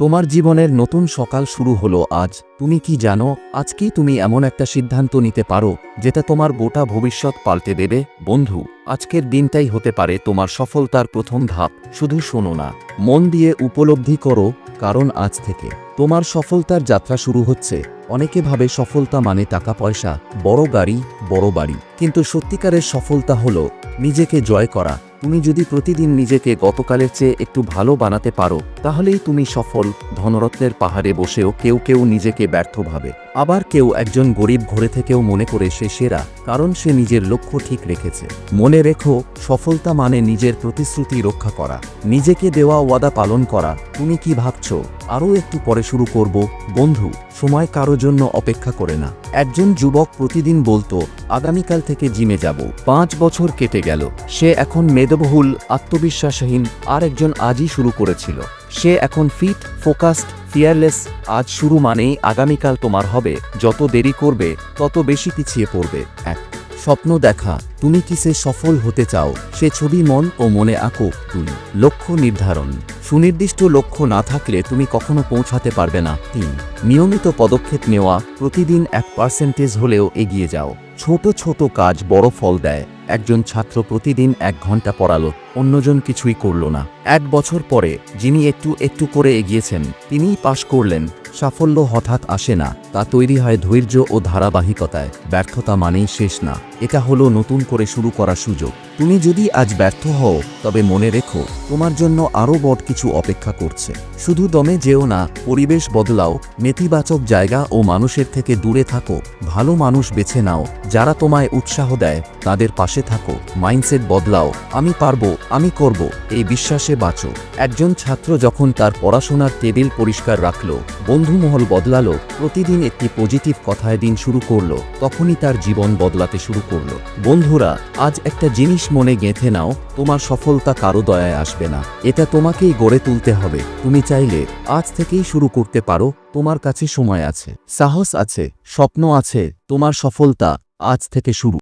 তোমার জীবনের নতুন সকাল শুরু হলো আজ। তুমি কি জানো আজকেই তুমি এমন একটা সিদ্ধান্ত নিতে পারো, যেটা তোমার গোটা ভবিষ্যৎ পাল্টে দেবে? বন্ধু, আজকের দিনটাই হতে পারে তোমার সফলতার প্রথম ধাপ। শুধু শোনো না, মন দিয়ে উপলব্ধি করো, কারণ আজ থেকে তোমার সফলতার যাত্রা শুরু হচ্ছে। অনেকে ভাবে সফলতা মানে টাকা, পয়সা, বড় গাড়ি, বড় বাড়ি। কিন্তু সত্যিকারের সফলতা হলো নিজেকে জয় করা। তুমি যদি প্রতিদিন নিজেকে গতকালের চেয়ে একটু ভালো বানাতে পারো, তাহলেই তুমি সফল, ধনরত্নের পাহাড়ে বসেও কেউ কেউ নিজেকে ব্যর্থ ভাবে। আবার কেউ একজন গরিব ঘরে থেকেও মনে করে সে সেরা, কারণ সে নিজের লক্ষ্য ঠিক রেখেছে। মনে রেখো, সফলতা মানে নিজের প্রতিশ্রুতি রক্ষা করা, নিজেকে দেওয়া ওয়াদা পালন করা। তুমি কি ভাবছ? আরও একটু পরে শুরু করব। বন্ধু, সময় কারও জন্য অপেক্ষা করে না। একজন যুবক প্রতিদিন বলতো, আগামীকাল থেকে জিমে যাব। পাঁচ বছর কেটে গেল। সে এখন মেদবহুল, আত্মবিশ্বাসহীন আর একজন আজই শুরু করেছিল। সে এখন ফিট, ফোকাসড, ফিয়ারলেস, আজ শুরু মানেই আগামীকাল তোমার হবে, যত দেরি করবে, তত বেশি পিছিয়ে পড়বে। এক, স্বপ্ন দেখা, তুমি কি সে সফল হতে চাও? সে ছবি মন ও মনে আঁকো। তুমি লক্ষ্য নির্ধারণ, সুনির্দিষ্ট লক্ষ্য না থাকলে তুমি কখনো পৌঁছাতে পারবে না। তিন, নিয়মিত পদক্ষেপ নেওয়া, প্রতিদিন এক পার্সেন্টেজ হলেও এগিয়ে যাও। ছোট ছোট কাজ বড় ফল দেয়। একজন ছাত্র প্রতিদিন এক ঘণ্টা পড়ালো অন্যজন কিছুই করল না। এক বছর পরে যিনি একটু একটু করে এগিয়েছেন, তিনিই পাশ করলেন। সাফল্য হঠাৎ আসে না, তা তৈরি হয় ধৈর্য ও ধারাবাহিকতায়। ব্যর্থতা মানেই শেষ না, এটা হলো নতুন করে শুরু করার সুযোগ। তুমি যদি আজ ব্যর্থ হও, তবে মনে রেখো, তোমার জন্য আরও বড় কিছু অপেক্ষা করছে। শুধু দমে যেও না, পরিবেশ বদলাও, নেতিবাচক জায়গা ও মানুষের থেকে দূরে থাকো, ভালো মানুষ বেছে নাও, যারা তোমায় উৎসাহ দেয়, তাদের পাশে থাকো, মাইন্ডসেট বদলাও, আমি পারব আমি করব, এই বিশ্বাসে বাঁচো। একজন ছাত্র যখন তার পড়াশোনার টেবিল পরিষ্কার রাখল, বন্ধুমহল বদলালো, প্রতিদিন একটি পজিটিভ কথায় দিন শুরু করল, তখনই তার জীবন বদলাতে শুরু করল। বন্ধুরা, আজ একটা জিনিস মনে গেঁথে নাও, তোমার সফলতা কারও দয়ায় আসবে না। এটা তোমাকেই গড়ে তুলতে হবে। তুমি চাইলে আজ থেকেই শুরু করতে পারো, তোমার কাছে সময় আছে। সাহস আছে, স্বপ্ন আছে, তোমার সফলতা আজ থেকে শুরু।